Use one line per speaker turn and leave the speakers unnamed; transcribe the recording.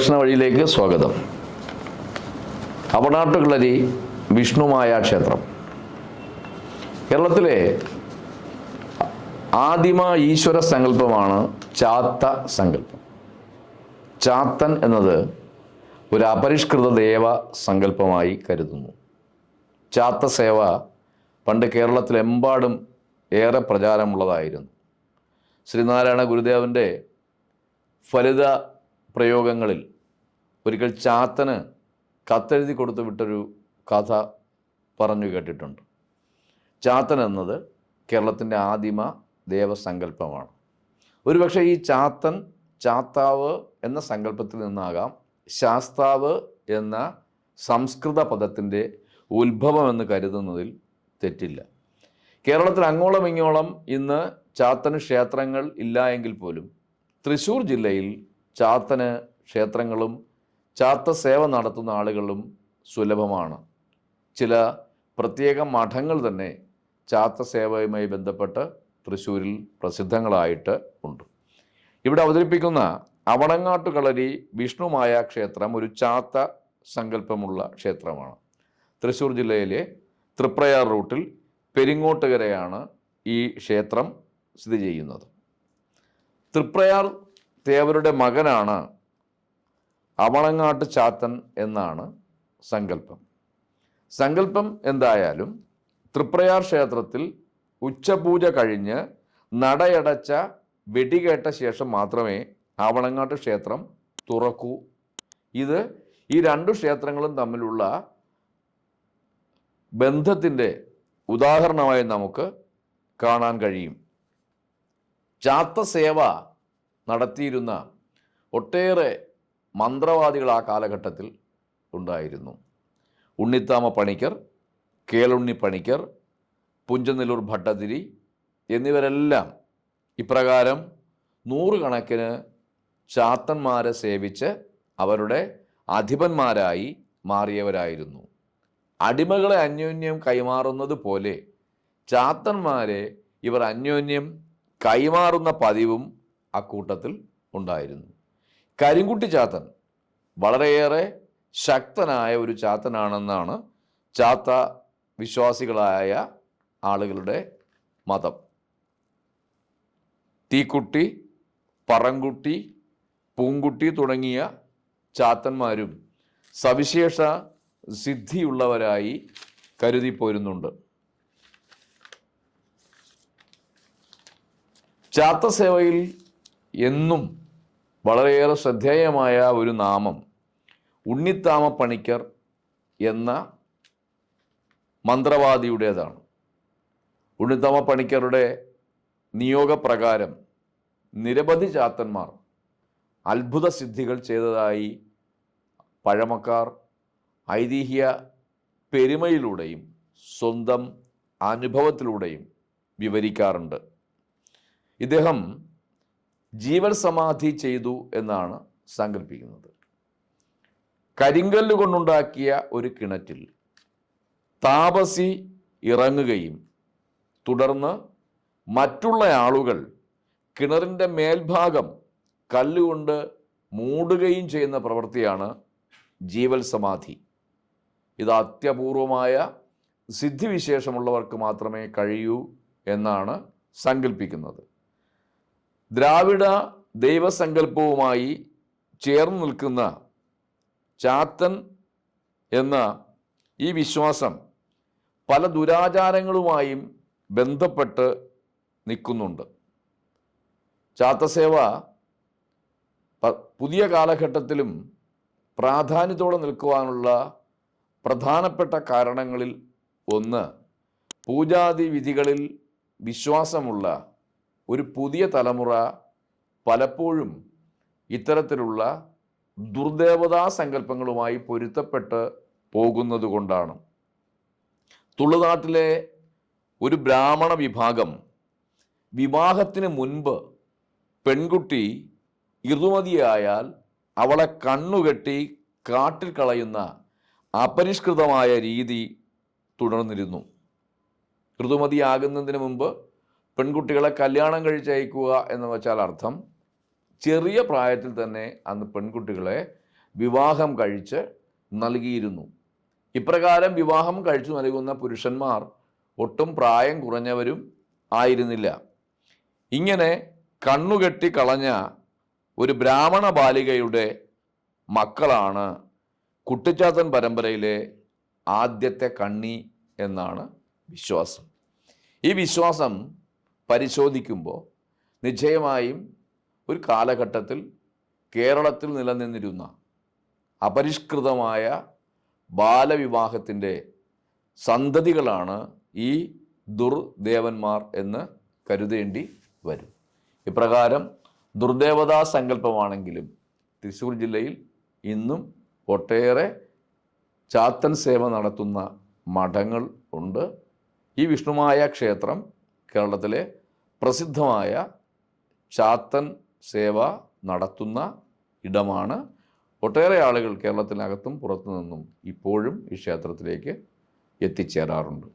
പ്രദക്ഷിണ വഴിയിലേക്ക് സ്വാഗതം. അപനാട്ടുകളരി വിഷ്ണുമായ ക്ഷേത്രം. കേരളത്തിലെ ആദിമ ഈശ്വര സങ്കല്പമാണ് ചാത്ത സങ്കല്പം. ചാത്തൻ എന്നത് ഒരു അപരിഷ്കൃത ദേവ സങ്കല്പമായി കരുതുന്നു. ചാത്ത സേവ പണ്ട് കേരളത്തിലെമ്പാടും ഏറെ പ്രചാരമുള്ളതായിരുന്നു. ശ്രീനാരായണ ഗുരുദേവന്റെ ഫലിത പ്രയോഗങ്ങളിൽ ഒരിക്കൽ ചാത്തന് കത്തെഴുതി കൊടുത്തു വിട്ടൊരു കഥ പറഞ്ഞു കേട്ടിട്ടുണ്ട്. ചാത്തൻ എന്നത് കേരളത്തിന്റെ ആദിമ ദേവസങ്കല്പമാണ്. ഒരുപക്ഷെ ഈ ചാത്തൻ ചാത്താവ് എന്ന സങ്കല്പത്തിൽ നിന്നാകാം ശാസ്താവ് എന്ന സംസ്കൃത പദത്തിന്റെ ഉത്ഭവം എന്ന് കരുതുന്നതിൽ തെറ്റില്ല. കേരളത്തിൽ അങ്ങോളം ഇങ്ങോളം ഇന്ന് ചാത്തന് ക്ഷേത്രങ്ങൾ ഇല്ല എങ്കിൽ പോലും തൃശ്ശൂർ ജില്ലയിൽ ചാത്തന് ക്ഷേത്രങ്ങളും ചാത്ത സേവ നടത്തുന്ന ആളുകളും സുലഭമാണ്. ചില പ്രത്യേക മഠങ്ങൾ തന്നെ ചാത്ത സേവയുമായി ബന്ധപ്പെട്ട് തൃശ്ശൂരിൽ പ്രസിദ്ധങ്ങളായിട്ട് ഉണ്ട്. ഇവിടെ അവതരിപ്പിക്കുന്ന അവണങ്ങാട്ടുകളരി വിഷ്ണുമായ ക്ഷേത്രം ഒരു ചാത്ത സങ്കല്പമുള്ള ക്ഷേത്രമാണ്. തൃശ്ശൂർ ജില്ലയിലെ തൃപ്രയാർ റൂട്ടിൽ പെരിങ്ങോട്ടുകരയാണ് ഈ ക്ഷേത്രം സ്ഥിതി ചെയ്യുന്നത്. തൃപ്രയാർ തേവരുടെ മകനാണ് അവണങ്ങാട്ട് ചാത്തൻ എന്നാണ് സങ്കല്പം. സങ്കല്പം എന്തായാലും തൃപ്രയാർ ക്ഷേത്രത്തിൽ ഉച്ചപൂജ കഴിഞ്ഞ് നടയടച്ച വെടികേട്ട ശേഷം മാത്രമേ ആവണങ്ങാട്ട് ക്ഷേത്രം തുറക്കൂ. ഇത് ഈ രണ്ടു ക്ഷേത്രങ്ങളും തമ്മിലുള്ള ബന്ധത്തിന്റെ ഉദാഹരണമായി നമുക്ക് കാണാൻ കഴിയും. ചാത്തസേവ നടത്തിയിരുന്ന ഒട്ടേറെ മന്ത്രവാദികൾ ആ കാലഘട്ടത്തിൽ ഉണ്ടായിരുന്നു. ഉണ്ണിത്താമ പണിക്കർ കേളുണ്ണി പണിക്കർ പുഞ്ചനെല്ലൂർ ഭട്ടതിരി എന്നിവരെല്ലാം ഇപ്രകാരം നൂറുകണക്കിന് ചാത്തന്മാരെ സേവിച്ച് അവരുടെ അധിപന്മാരായി മാറിയവരായിരുന്നു. അടിമകളെ അന്യോന്യം കൈമാറുന്നത് പോലെ ചാത്തന്മാരെ ഇവർ അന്യോന്യം കൈമാറുന്ന പതിവും അക്കൂട്ടത്തിൽ ഉണ്ടായിരുന്നു. കരിങ്കുട്ടി ചാത്തൻ വളരെയേറെ ശക്തനായ ഒരു ചാത്തനാണെന്നാണ് ചാത്ത വിശ്വാസികളായ ആളുകളുടെ മതം. തീക്കുട്ടി പറങ്കുട്ടി പൂങ്കുട്ടി തുടങ്ങിയ ചാത്തന്മാരും സവിശേഷ സിദ്ധിയുള്ളവരായി കരുതിപ്പോരുന്നുണ്ട് ചാത്തസേവയിൽ എന്നും വളരെയേറെ ശ്രദ്ധേയമായ ഒരു നാമം. ഉണ്ണിത്താമ പണിക്കർ എന്ന മന്ത്രവാദിയുടേതാണ്. ഉണ്ണിത്താമ പണിക്കരുടെ നിയോഗപ്രകാരം നിരവധി ചാത്തന്മാർ അത്ഭുത സിദ്ധികൾ ചെയ്തതായി പഴമക്കാർ ഐതിഹ്യ പെരുമയിലൂടെയും സ്വന്തം അനുഭവത്തിലൂടെയും വിവരിക്കാറുണ്ട്. ഇദ്ദേഹം ജീവൽ സമാധി ചെയ്തു എന്നാണ് സങ്കല്പിക്കുന്നത്. കരിങ്കല്ല് കൊണ്ടുണ്ടാക്കിയ ഒരു കിണറ്റിൽ താപസി ഇറങ്ങുകയും തുടർന്ന് മറ്റുള്ള ആളുകൾ കിണറിന്റെ മേൽഭാഗം കല്ലുകൊണ്ട് മൂടുകയും ചെയ്യുന്ന പ്രവൃത്തിയാണ് ജീവൽ സമാധി. ഇത് അത്യപൂർവമായ സിദ്ധിവിശേഷമുള്ളവർക്ക് മാത്രമേ കഴിയൂ എന്നാണ് സങ്കല്പിക്കുന്നത്. ദ്രാവിഡ ദൈവസങ്കല്പവുമായി ചേർന്ന് നിൽക്കുന്ന ചാത്തൻ എന്ന ഈ വിശ്വാസം പല ദുരാചാരങ്ങളുമായും ബന്ധപ്പെട്ട് നിൽക്കുന്നുണ്ട്. ചാത്തസേവ പുതിയ കാലഘട്ടത്തിലും പ്രാധാന്യത്തോടെ നിൽക്കുവാനുള്ള പ്രധാനപ്പെട്ട കാരണങ്ങളിൽ ഒന്ന് പൂജാതി വിധികളിൽ വിശ്വാസമുള്ള ഒരു പുതിയ തലമുറ പലപ്പോഴും ഇത്തരത്തിലുള്ള ദുർദേവതാ സങ്കല്പങ്ങളുമായി പൊരുത്തപ്പെട്ട് പോകുന്നത് കൊണ്ടാണ്. തുളുനാട്ടിലെ ഒരു ബ്രാഹ്മണ വിഭാഗം വിവാഹത്തിന് മുൻപ് പെൺകുട്ടി ഇറുമതിയായാൽ അവളെ കണ്ണുകെട്ടി കാട്ടിൽ കളയുന്ന അപരിഷ്കൃതമായ രീതി തുടർന്നിരുന്നു. ഋതുമതിയാകുന്നതിന് മുമ്പ് പെൺകുട്ടികളെ കല്യാണം കഴിച്ചയക്കുക എന്ന് വെച്ചാൽ അർത്ഥം ചെറിയ പ്രായത്തിൽ തന്നെ അന്ന് പെൺകുട്ടികളെ വിവാഹം കഴിച്ച് നൽകിയിരുന്നു. ഇപ്രകാരം വിവാഹം കഴിച്ചു നൽകുന്ന പുരുഷന്മാർ ഒട്ടും പ്രായം കുറഞ്ഞവരും ആയിരുന്നില്ല. ഇങ്ങനെ കണ്ണുകെട്ടി കളഞ്ഞ ഒരു ബ്രാഹ്മണ ബാലികയുടെ മക്കളാണ് കുട്ടിച്ചാത്തൻ പരമ്പരയിലെ ആദ്യത്തെ കണ്ണി എന്നാണ് വിശ്വാസം. ഈ വിശ്വാസം പരിശോധിക്കുമ്പോൾ നിശ്ചയമായും ഒരു കാലഘട്ടത്തിൽ കേരളത്തിൽ നിലനിന്നിരുന്ന അപരിഷ്കൃതമായ ബാലവിവാഹത്തിന്റെ സന്തതികളാണ് ഈ ദുർദേവന്മാർ എന്ന് കരുതേണ്ടി വരും. ഇപ്രകാരം ദുർദേവതാ സങ്കല്പമാണെങ്കിലും തൃശ്ശൂർ ജില്ലയിൽ ഇന്നും ഒട്ടേറെ ചാത്തൻ സേവ നടത്തുന്ന മഠങ്ങൾ ഉണ്ട്. ഈ വിഷ്ണുമായ ക്ഷേത്രം കേരളത്തിലെ പ്രസിദ്ധമായ ചാത്തൻ സേവ നടത്തുന്ന ഇടമാണ്. ഒട്ടേറെ ആളുകൾ കേരളത്തിനകത്തും പുറത്തു നിന്നും ഇപ്പോഴും ഈ ക്ഷേത്രത്തിലേക്ക് എത്തിച്ചേരാറുണ്ട്.